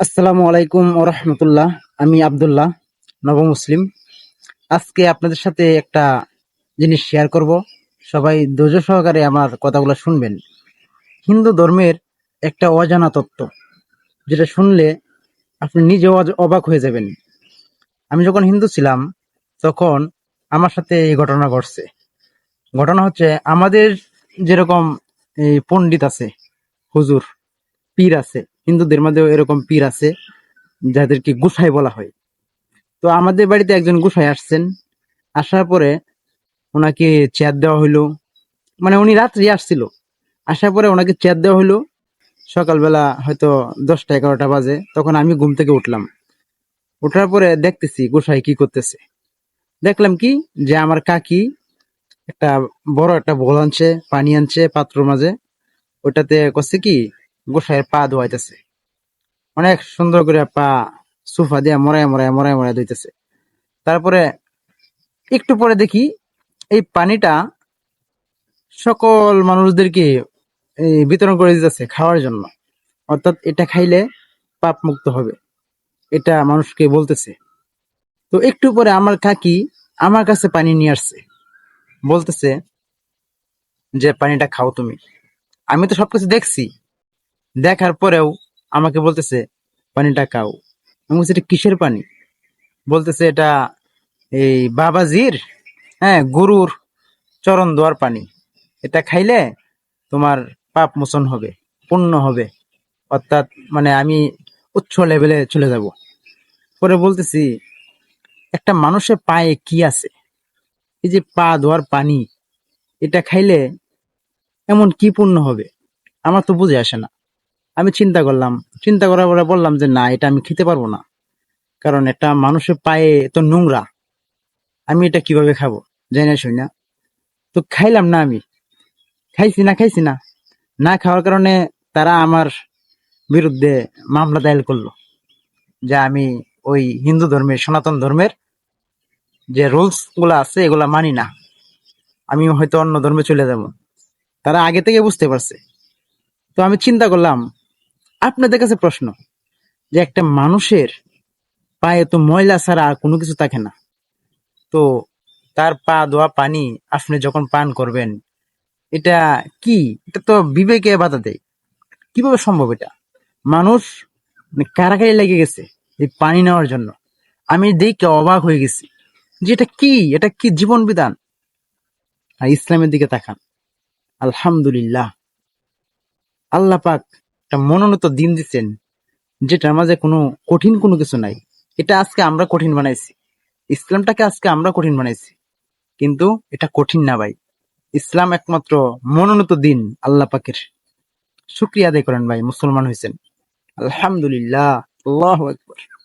আসসালামু আলাইকুম ও রহমতুল্লাহ। আমি আবদুল্লাহ নব মুসলিম। আজকে আপনাদের সাথে একটা জিনিস শেয়ার করব। সবাই ধৈর্য সহকারে আমার কথাগুলো শুনবেন। হিন্দু ধর্মের একটা অজানা তত্ত্ব, যেটা শুনলে আপনি নিজে অবাক হয়ে যাবেন। আমি যখন হিন্দু ছিলাম, তখন আমার সাথে এই ঘটনা ঘটছে। ঘটনা হচ্ছে, আমাদের যেরকম এই পণ্ডিত আছে, হুজুর, পীর আছে হিন্দুদের মধ্যেও এরকম পীর আছে, যাদেরকে গুসাই বলা হয়। তো আমাদের বাড়িতে একজন গুসাই আসছেন। আসার পরে ওনাকে চেয়ার দেওয়া হইল। মানে উনি রাত্রি আসছিল। আসার পরে ওনাকে চেয়ার দেওয়া হইল। সকালবেলা হয়তো দশটা এগারোটা বাজে, তখন আমি ঘুম থেকে উঠলাম। ওঠার পরে দেখতেছি গোসাই কি করতেছে। দেখলাম কি যে আমার কাকি একটা বড় একটা বোল আনছে, পানি আনছে পাত্র মাঝে। ওটাতে করছে কি গোসাইয়ের পা ধোয়াইতেছে। অনেক সুন্দর করে পা সোফা দিয়ে মরায় মরায় মরায় মরায় ধুইতেছে। তারপরে একটু পরে দেখি এই পানিটা সকল মানুষদেরকে বিতরণ করে দিতেছে খাওয়ার জন্য। অর্থাৎ এটা খাইলে পাপ মুক্ত হবে। এটা মানুষকে বলতেছে। তো একটু পরে আমার কাকি আমার কাছে পানি নিয়ে আসছে। বলতেছে যে, পানিটা খাও তুমি। আমি তো সবকিছু দেখছি। দেখার পরেও আমাকে বলতেছে, পানিটা খাও। আমি বলছি, এটা কিসের পানি? বলতেছে, এটা এই বাবাজির হ্যাঁ গরুর চরণ দোয়ার পানি। এটা খাইলে তোমার পাপ মোচন হবে, পুণ্য হবে। অর্থাৎ মানে আমি উচ্চ লেভেলে চলে যাব। পরে বলতেছি, একটা মানুষের পায়ে কি আছে? এই যে পা ধোয়ার পানি, এটা খাইলে এমন কি পূর্ণ হবে? আমার তো বুঝে আসে না। আমি চিন্তা করলাম, চিন্তা করার পরে বললাম যে, না, এটা আমি খেতে পারব না। কারণ এটা মানুষের পায়ে তো নোংরা। আমি এটা কীভাবে খাব? জানি শুনি। না তো খাইলাম না আমি। খাইছি না খাইছি না। না খাওয়ার কারণে তারা আমার বিরুদ্ধে মামলা দায়ের করল। যে আমি ওই হিন্দু ধর্মের, সনাতন ধর্মের যে রুলসগুলা আছে, এগুলা মানি না। আমি হয়তো অন্য ধর্মে চলে যাব। তারা আগে থেকে বুঝতে পারছে। তো আমি চিন্তা করলাম আপনাদের কাছে প্রশ্ন যে একটা মানুষের পায়ে তো ময়লা ছাড়া আর কোনো কিছু থাকে না। তো তার পা ধোয়া পানি আপনি যখন পান করবেন, এটা কি? এটা তো বিবেকে বাধা দেয়। কীভাবে সম্ভব এটা? মানুষ মানে কারাকারি লেগে গেছে এই পানি নেওয়ার জন্য। আমি দেখে অবাক হয়ে গেছি যে এটা কি? এটা কি জীবন বিধান? আর ইসলামের দিকে তাকান। আলহামদুলিল্লাহ। আল্লাহ পাক একটা মনোনীত দিন দিচ্ছেন যেটার মাঝে কোনো কঠিন কোনো কিছু নাই। এটা আজকে আমরা কঠিন বানাইছি। ইসলামটাকে আজকে আমরা কঠিন বানাইছি। কিন্তু এটা কঠিন না ভাই। ইসলাম একমাত্র মনোনীত দিন আল্লাহ পাকের। শুক্রিয়া আদায় করেন ভাই, মুসলমান হয়েছেন আলহামদুলিল্লাহ, আল্লাহ একবার